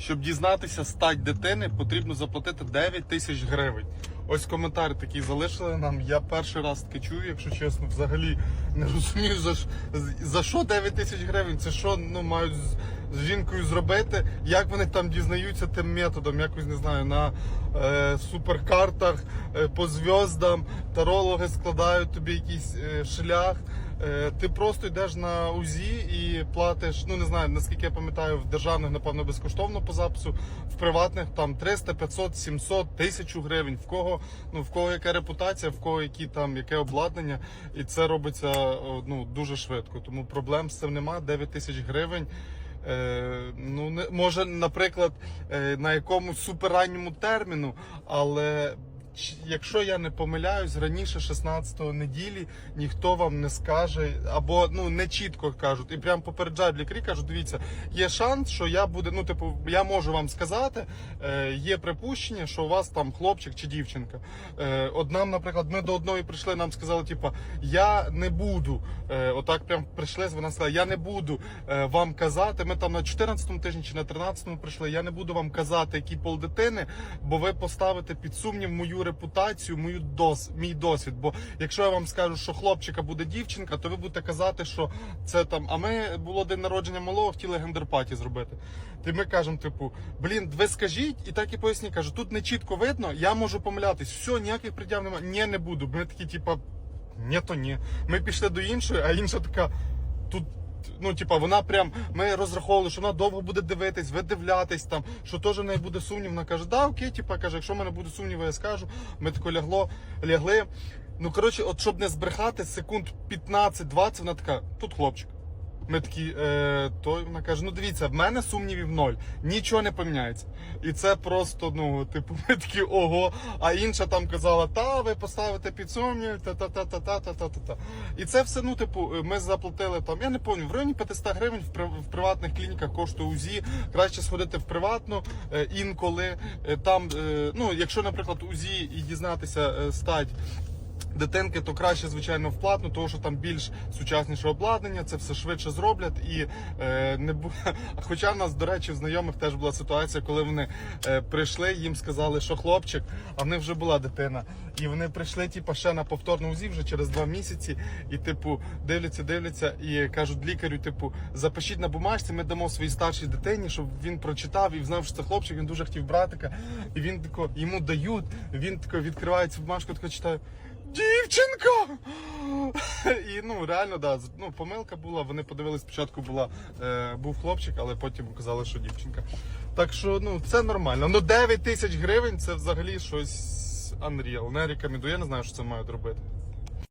Щоб дізнатися стать дитини, потрібно заплатити 9 тисяч гривень. Ось коментар такий залишили нам. Я перший раз таке чую, якщо чесно, взагалі не розумію за, за що 9 тисяч гривень. Це що ну мають з, жінкою зробити? Як вони там дізнаються тим методом? Якось не знаю, на е, суперкартах е, по зв'яздам, тарологи складають тобі якийсь е, шлях. Е, Ти просто йдеш на УЗІ і платиш, ну не знаю, наскільки я пам'ятаю, в державних, напевно, безкоштовно по запису, в приватних там 300, 500, 700, 1000 гривень. В кого, ну, в кого яка репутація, в кого які там, яке обладнання, і це робиться ну, дуже швидко. Тому проблем з цим нема. 9 тисяч гривень. Е, ну, не, може, наприклад, е, на якомусь суперранньому терміну, але якщо я не помиляюсь, раніше 16-го неділі ніхто вам не скаже, або ну не чітко кажуть, і прям попереджають лікарі, кажуть, дивіться, є шанс, що я буду, ну типу, я можу вам сказати, е, є припущення, що у вас там хлопчик чи дівчинка. Е, от нам, наприклад, ми до одної прийшли, нам сказали, типу, я не буду. Е, отак прям прийшли, вона сказала, я не буду е, вам казати. Ми там на 14-му тижні чи на 13-му прийшли. Я не буду вам казати, який пол дитини, бо ви поставите під сумнів мою репутацію, мою дос, мій досвід. Бо якщо я вам скажу, що хлопчика буде дівчинка, то ви будете казати, що це там. А ми було день народження малого, хотіли гендерпаті зробити. То ми кажемо, типу, блін, ви скажіть, і так і поясніть. Кажу, тут не чітко видно, я можу помилятись. Все, ніяких пред'яв немає. Ні, не буду. Ми такі, типа, ні, то ні. Ми пішли до іншої, а інша така. Тут, ну, типа, вона прям. Ми розраховували, що вона довго буде дивитись, видивлятись там, що теж в неї буде сумнів. Вона каже, да, окей, типа, каже, якщо в мене буде сумніви, я скажу. Ми тако лягло, лягли. Ну, коротше, от щоб не збрехати, секунд 15-20, вона така, тут хлопчик. Ми такі, е, то вона каже: ну дивіться, в мене сумнівів ноль, нічого не поміняється. І це просто, ну, типу, ми такі ого. А інша там казала, та ви поставите під сумнів, та та та та та та та та І це все, ну, типу, ми заплатили там, я не пам'ятаю, в районі 500 гривень в, при- в приватних клініках коштує УЗІ. Краще сходити в приватну е, інколи. Е, там, е, ну, якщо, наприклад, УЗІ і дізнатися е, стать дитинки, то краще, звичайно, в платну, тому що там більш сучасніше обладнання, це все швидше зроблять. І е, не бу... Хоча в нас, до речі, в знайомих теж була ситуація, коли вони е, прийшли, їм сказали, що хлопчик, а в них вже була дитина. І вони прийшли, типу, ще на повторну УЗІ вже через два місяці. І, типу, дивляться, дивляться, і кажуть лікарю, типу, запишіть на бумажці, ми дамо своїй старшій дитині, щоб він прочитав і знав, що це хлопчик, він дуже хотів братика. І він тако, йому дають, він тако відкриває бумажку, тако читає. Дівчинка! І ну реально, да, ну, помилка була. Вони подивились, спочатку була, е, був хлопчик, але потім казали, що дівчинка. Так що ну це нормально. Ну 9 тисяч гривень це взагалі щось unreal. Не рекомендую. Я не знаю, що це мають робити.